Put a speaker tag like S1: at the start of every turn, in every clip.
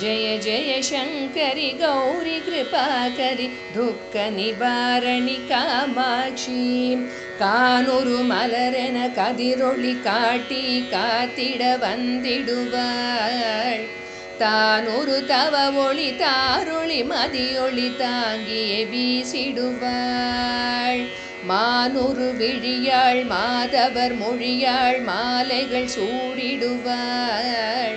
S1: ஜய ஜய சங்கரி கௌரி கிருபாகரி துக்க நிவாரணி காமாட்சி. கானூரு மலரென கதிரொளி காட்டி காத்திட வந்திடுவாள். தானொரு தவ ஒளி தாரொளி மதியொளி தாங்கியே வீசிடுவாள். மானுரு விழியாள் மாதவர் மொழியாள் மாலைகள் சூடிடுவாள்.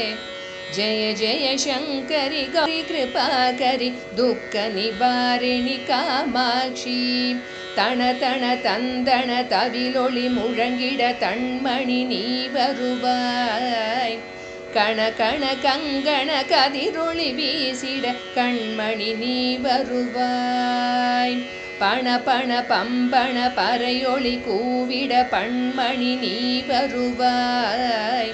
S1: ஜய ஜய சங்கரி கௌரி கிருபாகரி துக்க நிவாரிணி காமாட்சி தண தண தந்தன தவிலொளி முழங்கிட தண்மணி நீ வருவாய் கண கண கங்கண கதிரொளி வீசிட கண்மணி நீ வருவாய் பண பண பம்பண பறையொளி கூவிட பண்மணி நீ வருவாய்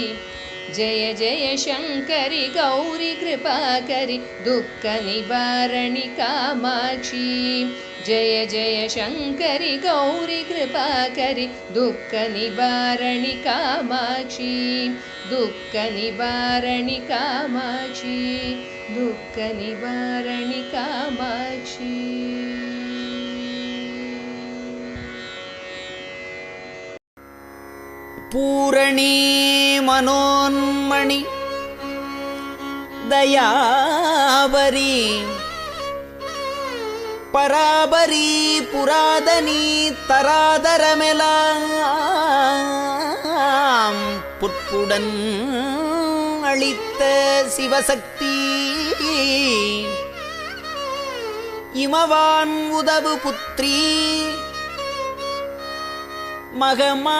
S1: जय जय शङ्करि गौरि कृपाकरि दुःखनिवारणि कामाक्षी। जय जय शङ्करि गौरि कृपाकरि दुःखनिवारणि कामाक्षी। दुःखनिवारणि कामाक्षी। दुःखनिवारणि कामाक्षी
S2: பூரணி மனோன்மணி தயாபரி பராபரி புராதனி தராதரமெலாம் புட்புடன் அளித்த சிவசக்தி இமவான் உதவு புத்திரி மகமா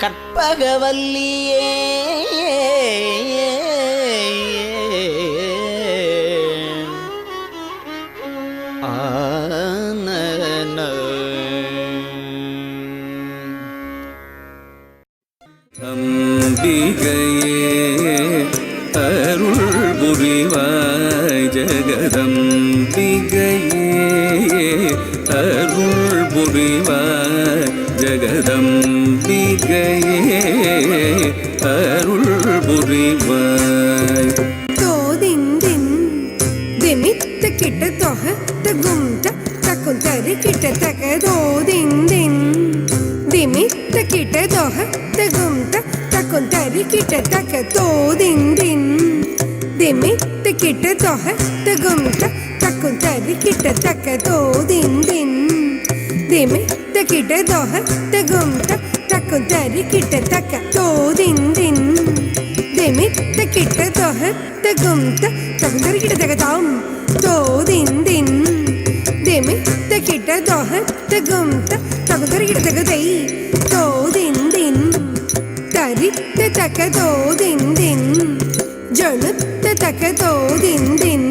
S2: கற்பகவல்லியே. ஆன
S3: அம்பிகையே அருள் புரிவாய் ஜெகதம்பிகையே அருள் புரிவாய் ஜெகதம்பிகையே அருள் புரிவாய்
S4: தோதிந்தின் திமித்த கிட்ட தொக தகுந்த தக்கும் தரு கிட்ட தக தோதிந்தின் திமித்த கிட்ட தொக தகுந்த தக்கும் தரு கிட்ட தக தோதிந்தின் திமித்த கிட்ட தொக தகுந்த தக்கும் தரு கிட்ட தக்க தோதிந்தின் திமித்த கிட்ட தொக தகுந்த തക്കും തരിക്കിട്ടത്തക്ക തോതിന്തിൻ ദമിത്തക്കിട്ട തൊഹത്തകും തക്കും തരിക്കിട്ടത്തക്ക താം തോതിന്തിൻ ദമിത്തക്കിട്ട തൊഹത്തകും തക്കും തരിക്കിട്ടത്തക്ക തൈ തോതിന്തിൻ തരിത്തക്ക തോതിന്തിൻ ജണുത്തക്ക തോതിന്തിൻ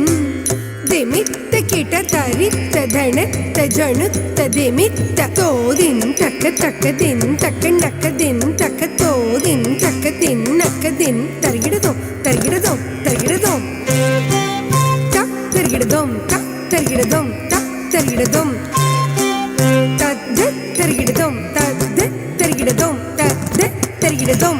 S4: ദമിത്ത தோதிந்தின் தரித்த தக்க தோதிந்தின் ஜனுத்த தக்க தோதிந்தின் திமித்த கிட்ட தரித்த தனத்த ஜனுத்த திமித்த தோதின் தக்க தக்க தின் தக்க நக்க தின் தக்க தோதின் தக்க தின் நக்க தின். தருகிடதோம் தருகிடதோம் தருகிடதோம் தக் தருகிடதோம் தக் தருகிடதோம்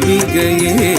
S3: புரிவாய்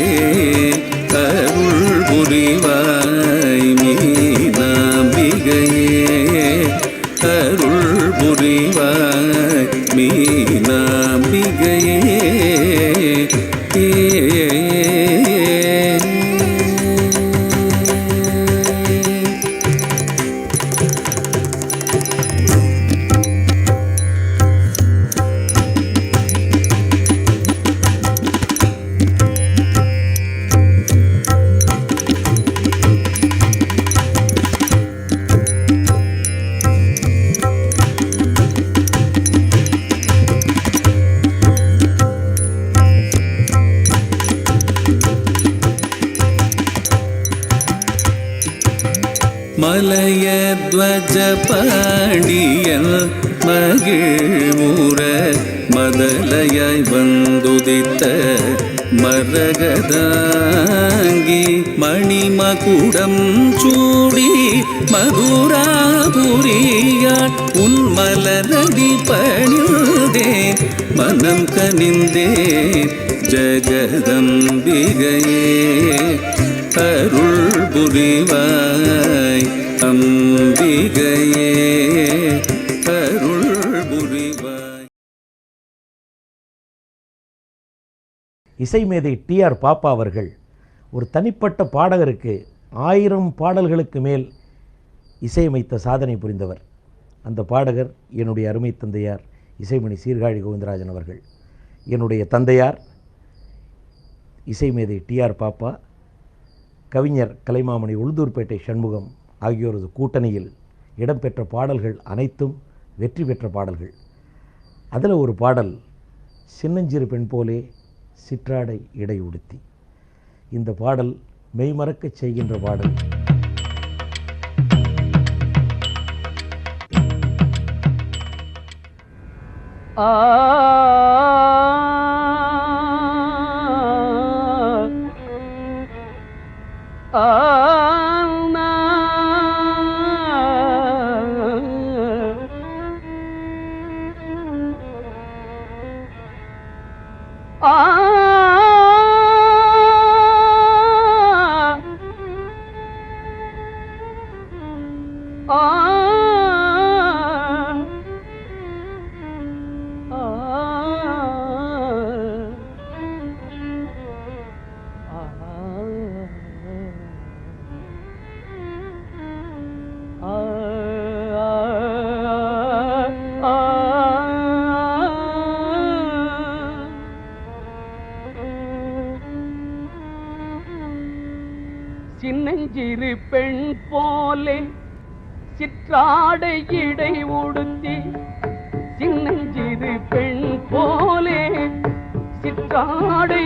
S3: மலையத்வஜ பாண்டியன் மகிழ்முற மதலையாய் வந்துதித்த மரகதாங்கி மணிமகுடம் சூடி மதுராபுரியாட் உன்மலரடி பணிந்தே மனம் கனிந்தே ஜகதம்பிகையே. அருள் புரிவாய் அம்பிகையே அருள் புரிவாய்
S5: இசைமேதை டி ஆர் பாப்பா அவர்கள் ஒரு தனிப்பட்ட பாடகருக்கு ஆயிரம் பாடல்களுக்கு மேல் இசையமைத்த சாதனை புரிந்தவர். அந்த பாடகர் என்னுடைய அருமை தந்தையார் இசைமணி சீர்காழி கோவிந்தராஜன் அவர்கள். என்னுடைய தந்தையார் இசைமேதை டி ஆர் பாப்பா கவிஞர் கலைமாமணி உளுந்தூர்பேட்டை சண்முகம் ஆகியோரது கூட்டணியில் இடம்பெற்ற பாடல்கள் அனைத்தும் வெற்றி பெற்ற பாடல்கள். அதில் ஒரு பாடல் சின்னஞ்சிறு பெண் போலே சிற்றாடை இடை உடுத்தி இந்த பாடல் மெய்மறக்கச் செய்கின்ற பாடல்.
S6: Uh. சிறு பெண் போலே சிற்றாடை இடை உடுத்தி சின்னஞ்சிறு பெண் போலே சிற்றாடை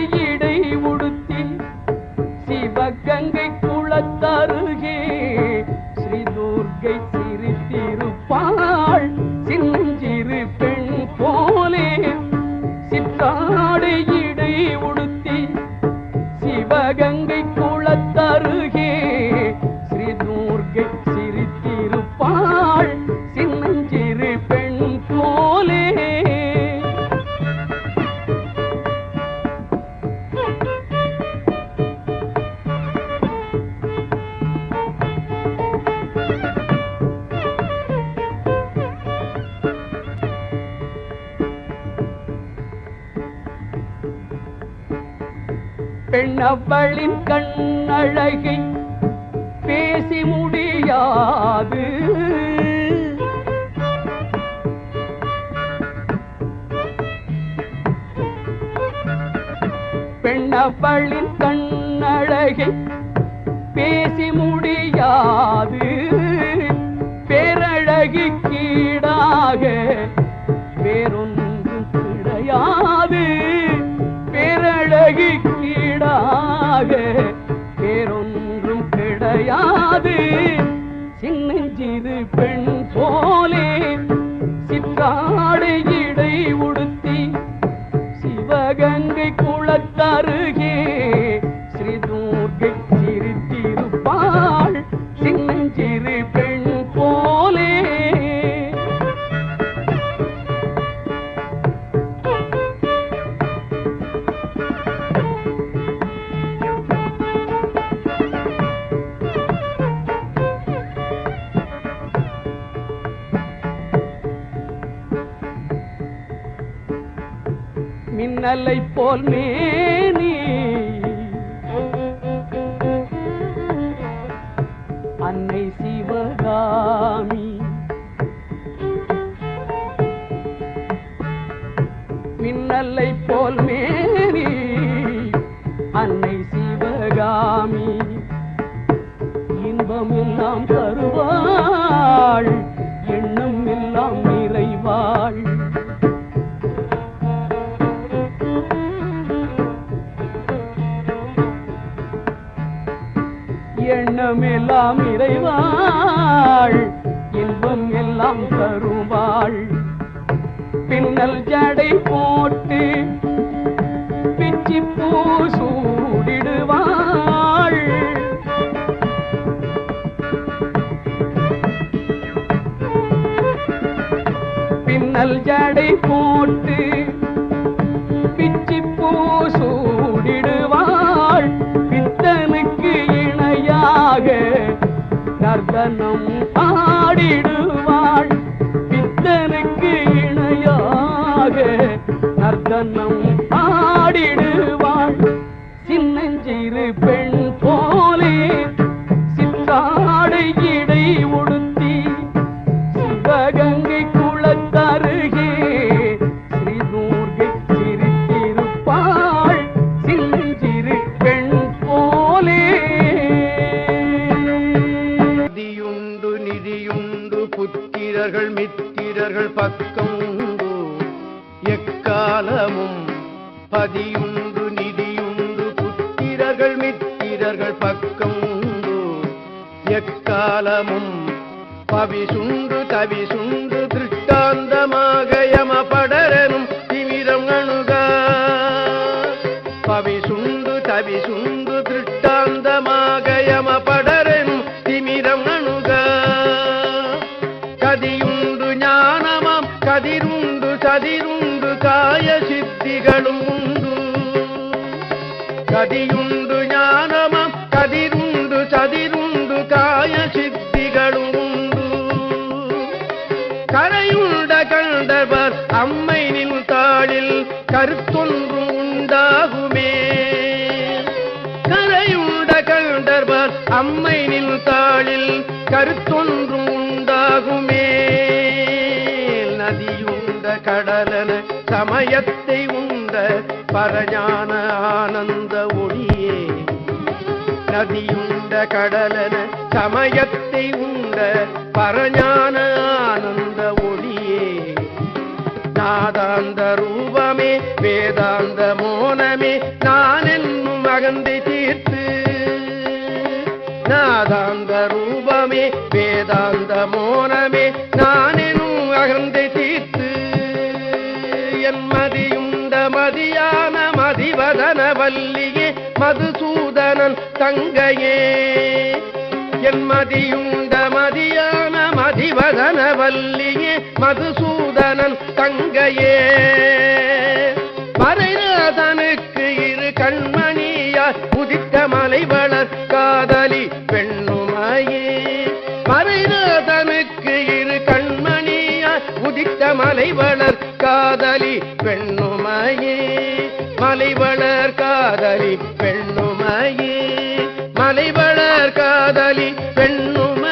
S6: பெண்ணவளின் கண்ணழகை பேசி முடியாது. பெண்ணவளின் கண்ணழகை பேசி முடியாது. பேரழகி கீடாக காதே போல் மேனி அன்னை சிவகாமி. இன்பம் எல்லாம் தருவாள் எண்ணம் எல்லாம் நிறைவாள். எண்ணம் எல்லாம் இறைவாள் இன்பம் எல்லாம் தருவாள். பின்னல் ஜடை போட்டு பிச்சி பூ சூடிடுவாள். பின்னல் ஜடை போட்டு பிச்சி பூ சூடிடுவாள். பித்தனுக்கு இணையாக நர்தனம்
S7: கதியுண்டு ஞானமாம் கதிருண்டு சதிருண்டு காய சித்திகளும் உண்டு. கதியுண்டு ஞானமாம் கதிருண்டு சதிருண்டு காய சித்திகளும் உண்டு. கரையுண்ட கண்டவர் அம்மை நின் தாளில் கருத்தொன்று சமயத்தை உந்த பரஞான ஆனந்த ஒளியே. நதியுண்ட கடலன சமயத்தை உந்த பரஞான ஆனந்த ஒளியே. நாதாந்த ரூபமே வேதாந்த மோனமே நான் என்னும் அகந்தை தீர்த்து. நாதாந்த ரூபமே வேதாந்த மோனமே நான் என்னும் அகந்தை மதியான மதிவதன வல்லியே மதுசூதனன் தங்கையே. என் மதியுண்ட மதியான மதிவதன வல்லியே மதுசூதனன் தங்கையே. மறைநாதனுக்கு இரு கண்மணியார் புதித்த மலைவளர் காதலி பெண்ணுமையே. மறைநாதனுக்கு இரு கண்மணியார் உதித்த மலைவளர் மலைவளர் காதலி பெண்ணுமையே. மலைவளர் காதலி பெண்ணுமை.